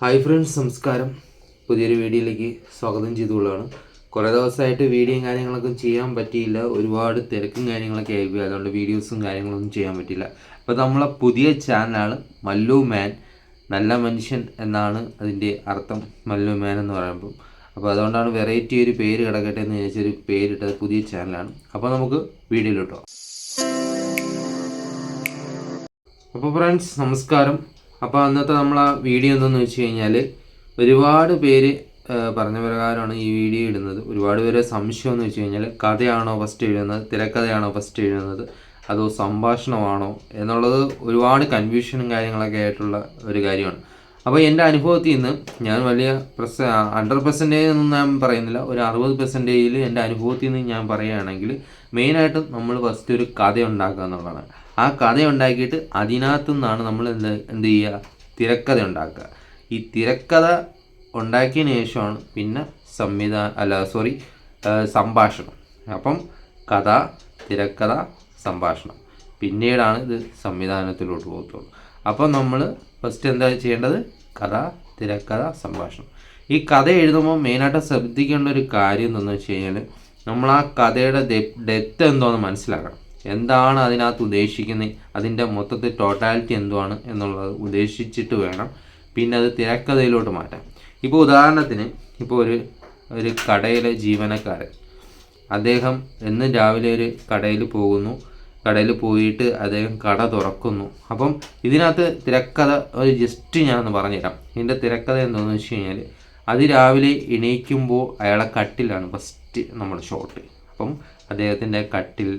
Hi friends നമസ്കാരം. പുതിയൊരു വീഡിയോയിലേക്ക് സ്വാഗതം ചെയ്തുകൊള്ളാണ് കുറേ ദിവസമായിട്ട് വീഡിയോയും കാര്യങ്ങളൊക്കെ ചെയ്യാൻ പറ്റിയില്ല. ഒരുപാട് തിരക്കും കാര്യങ്ങളൊക്കെ ആയിപ്പോയി. അതുകൊണ്ട് വീഡിയോസും കാര്യങ്ങളൊന്നും ചെയ്യാൻ പറ്റില്ല അപ്പോൾ നമ്മളെ പുതിയ ചാനലാണ് മല്ലു മാൻ നല്ല മനുഷ്യൻ എന്നാണ് അതിന്റെ അർത്ഥം മല്ലു മാൻ എന്ന് പറയുമ്പോൾ അപ്പോൾ അതുകൊണ്ടാണ് വെറൈറ്റി ഒരു പേര് കിടക്കട്ടെ എന്ന് ചോദിച്ചൊരു പേരിട്ടത് പുതിയ ചാനലാണ്. അപ്പോൾ നമുക്ക് വീഡിയോയിലോട്ടോ അപ്പോൾ ഫ്രണ്ട്സ് നമസ്കാരം. അപ്പോൾ അന്നത്തെ നമ്മൾ ആ വീഡിയോ എന്തെന്ന് വെച്ച് കഴിഞ്ഞാൽ ഒരുപാട് പേര് പറഞ്ഞ പ്രകാരമാണ് ഈ വീഡിയോ ഇടുന്നത്. ഒരുപാട് പേര് സംശയം എന്ന് വെച്ച് കഴിഞ്ഞാൽ കഥയാണോ ഫസ്റ്റ് എഴുതുന്നത്? തിരക്കഥയാണോ ഫസ്റ്റ് എഴുതുന്നത്? അതോ സംഭാഷണമാണോ? എന്നുള്ളത് ഒരുപാട് കൺഫ്യൂഷനും കാര്യങ്ങളൊക്കെ ആയിട്ടുള്ള ഒരു കാര്യമാണ്. അപ്പോൾ എന്റെ അനുഭവത്തിൽ നിന്ന് ഞാൻ വലിയ പ്രസ ഹൺഡ്രഡ് പെർസെന്റേജ് ഒന്നും ഞാൻ പറയുന്നില്ല. ഒരു അറുപത് പെർസെന്റേജിൽ എന്റെ അനുഭവത്തിൽ നിന്ന് ഞാൻ പറയുകയാണെങ്കിൽ മെയിനായിട്ടും നമ്മൾ ഫസ്റ്റ് ഒരു കഥ ഉണ്ടാക്കുക എന്നുള്ളതാണ്. ആ കഥ ഉണ്ടാക്കിയിട്ട് അതിനകത്തു നിന്നാണ് നമ്മൾ എന്ത് എന്ത് ചെയ്യുക? തിരക്കഥ ഉണ്ടാക്കുക. ഈ തിരക്കഥ ഉണ്ടാക്കിയതിന് ശേഷമാണ് പിന്നെ സംവിധാന അല്ല സോറി സംഭാഷണം. അപ്പം കഥ തിരക്കഥ സംഭാഷണം. പിന്നീടാണ് ഇത് സംവിധാനത്തിലോട്ട് പോകത്തുള്ളൂ. അപ്പം നമ്മൾ ഫസ്റ്റ് എന്താ ചെയ്യേണ്ടത്? കഥ തിരക്കഥ സംഭാഷണം. ഈ കഥ എഴുതുമ്പോൾ മെയിനായിട്ട് ശ്രദ്ധിക്കേണ്ട ഒരു കാര്യം എന്താണെന്ന് വെച്ച് കഴിഞ്ഞാൽ നമ്മൾ ആ കഥയുടെ ഡെപ്ത് എന്തോന്ന് മനസ്സിലാക്കണം. എന്താണ് അതിനകത്ത് ഉദ്ദേശിക്കുന്നത് അതിന്റെ മൊത്തത്തിൽ ടോട്ടാലിറ്റി എന്തുവാണ് എന്നുള്ളത് ഉദ്ദേശിച്ചിട്ട് വേണം പിന്നെ അത് തിരക്കഥയിലോട്ട് മാറ്റാം ഇപ്പോൾ ഉദാഹരണത്തിന് ഇപ്പോൾ ഒരു ഒരു കടയിലെ ജീവനക്കാരൻ. അദ്ദേഹം എന്നും രാവിലെ ഒരു കടയിൽ പോകുന്നു. കടയിൽ പോയിട്ട് അദ്ദേഹം കട തുറക്കുന്നു. അപ്പം ഇതിനകത്ത് തിരക്കഥ ഒരു ജസ്റ്റ് ഞാനൊന്ന് പറഞ്ഞുതരാം. ഇതിന്റെ തിരക്കഥ എന്താണെന്ന് വെച്ച് കഴിഞ്ഞാൽ അതിരാവിലെ എണീക്കുമ്പോൾ അയാളെ കട്ടിലാണ് ഫസ്റ്റ് നമ്മുടെ ഷോട്ട് അപ്പം അദ്ദേഹത്തിന്റെ കട്ടിൽ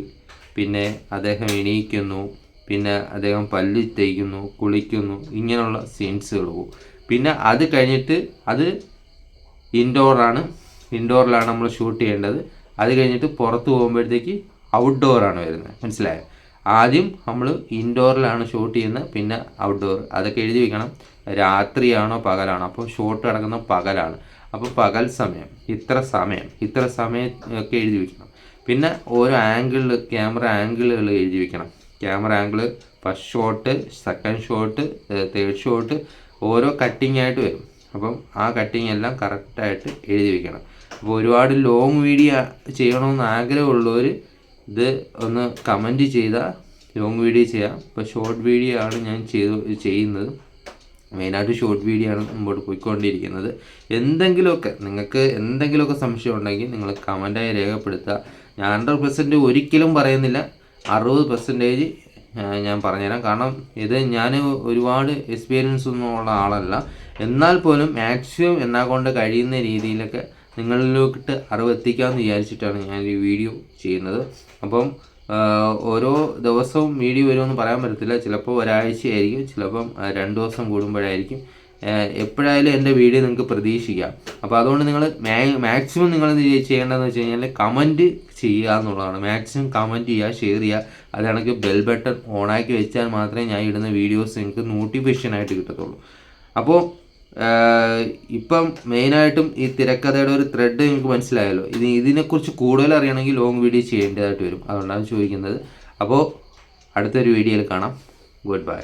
പിന്നെ അദ്ദേഹം എണീക്കുന്നു പിന്നെ അദ്ദേഹം പല്ല് തേക്കുന്നു കുളിക്കുന്നു ഇങ്ങനെയുള്ള സീൻസുകൾ പോകും. പിന്നെ അത് കഴിഞ്ഞിട്ട് അത് ഇൻഡോറാണ് ഇൻഡോറിലാണ് നമ്മൾ ഷൂട്ട് ചെയ്യേണ്ടത്. അത് കഴിഞ്ഞിട്ട് പുറത്ത് പോകുമ്പോഴത്തേക്ക് ഔട്ട്ഡോറാണ് വരുന്നത്. മനസ്സിലായോ? ആദ്യം നമ്മൾ ഇൻഡോറിലാണ് ഷൂട്ട് ചെയ്യുന്നത് പിന്നെ ഔട്ട്ഡോർ അതൊക്കെ എഴുതി വെക്കണം. രാത്രിയാണോ പകലാണോ? അപ്പോൾ ഷോട്ട് കിടക്കുന്ന പകലാണ്. അപ്പോൾ പകൽ സമയം ഇത്ര സമയം ഇത്ര സമയം ഒക്കെ എഴുതി വെക്കണം. പിന്നെ ഓരോ ആംഗിളിൽ ക്യാമറ ആംഗിളുകൾ എഴുതി വെക്കണം. Camera angle first shot second shot third shot ഓരോ കട്ടിംഗ് ആയിട്ട് വരും. അപ്പം ആ കട്ടിങ് എല്ലാം കറക്റ്റായിട്ട് എഴുതി വെക്കണം. അപ്പോൾ ഒരുപാട് ലോങ് വീഡിയോ ചെയ്യണമെന്ന് ആഗ്രഹമുള്ളവർ ഇത് ഒന്ന് കമന്റ് ചെയ്താൽ ലോങ് വീഡിയോ ചെയ്യാം. ഇപ്പോൾ ഷോർട്ട് വീഡിയോ ആണ് ഞാൻ ചെയ്തു ചെയ്യുന്നത്. മെയിനായിട്ട് ഷോർട്ട് വീഡിയോ ആണ് മുമ്പോട്ട് പോയിക്കൊണ്ടിരിക്കുന്നത്. എന്തെങ്കിലുമൊക്കെ നിങ്ങൾക്ക് എന്തെങ്കിലുമൊക്കെ സംശയം ഉണ്ടെങ്കിൽ നിങ്ങൾ കമന്റായി രേഖപ്പെടുത്തുക. ഞാൻ ഹൺഡ്രഡ് പെർസെന്റ് ഒരിക്കലും പറയുന്നില്ല. അറുപത് പെർസെന്റേജ് ഞാൻ പറഞ്ഞുതരാം. കാരണം ഇത് ഞാൻ ഒരുപാട് എക്സ്പീരിയൻസ് ഒന്നും ഉള്ള ആളല്ല. എന്നാൽ പോലും മാക്സിമം എന്നെ കൊണ്ട് കഴിയുന്ന രീതിയിലൊക്കെ നിങ്ങളിലോട്ട് അറിവെത്തിക്കാമെന്ന് വിചാരിച്ചിട്ടാണ് ഞാൻ ഈ വീഡിയോ ചെയ്യുന്നത്. അപ്പം ഓരോ ദിവസവും വീഡിയോ വരുമെന്ന് പറയാൻ പറ്റത്തില്ല. ചിലപ്പോൾ ഒരാഴ്ചയായിരിക്കും ചിലപ്പം രണ്ട് ദിവസം കൂടുമ്പോഴായിരിക്കും. എപ്പോഴായാലും എന്റെ വീഡിയോ നിങ്ങൾക്ക് പ്രതീക്ഷിക്കാം. അപ്പോൾ അതുകൊണ്ട് നിങ്ങൾ മാക്സിമം നിങ്ങൾ ചെയ്യേണ്ടതെന്ന് വെച്ച് കഴിഞ്ഞാൽ കമന്റ് ചെയ്യുക എന്നുള്ളതാണ്. മാക്സിമം കമന്റ് ചെയ്യുക ഷെയർ ചെയ്യുക. അത് കണക്ക് ബെൽ ബട്ടൺ ഓണാക്കി വെച്ചാൽ മാത്രമേ ഞാൻ ഇടുന്ന വീഡിയോസ് നിങ്ങൾക്ക് നോട്ടിഫിക്കേഷൻ ആയിട്ട് കിട്ടത്തുള്ളൂ. അപ്പോൾ ഇപ്പം മെയിനായിട്ടും ഈ തിരക്കഥയുടെ ഒരു ത്രെഡ് നിങ്ങൾക്ക് മനസ്സിലായല്ലോ. ഇത് ഇതിനെക്കുറിച്ച് കൂടുതൽ അറിയണമെങ്കിൽ ലോങ് വീഡിയോ ചെയ്യേണ്ടതായിട്ട് വരും. അതുകൊണ്ടാണ് ചോദിക്കുന്നത്. അപ്പോൾ അടുത്തൊരു വീഡിയോയിൽ കാണാം. Good bye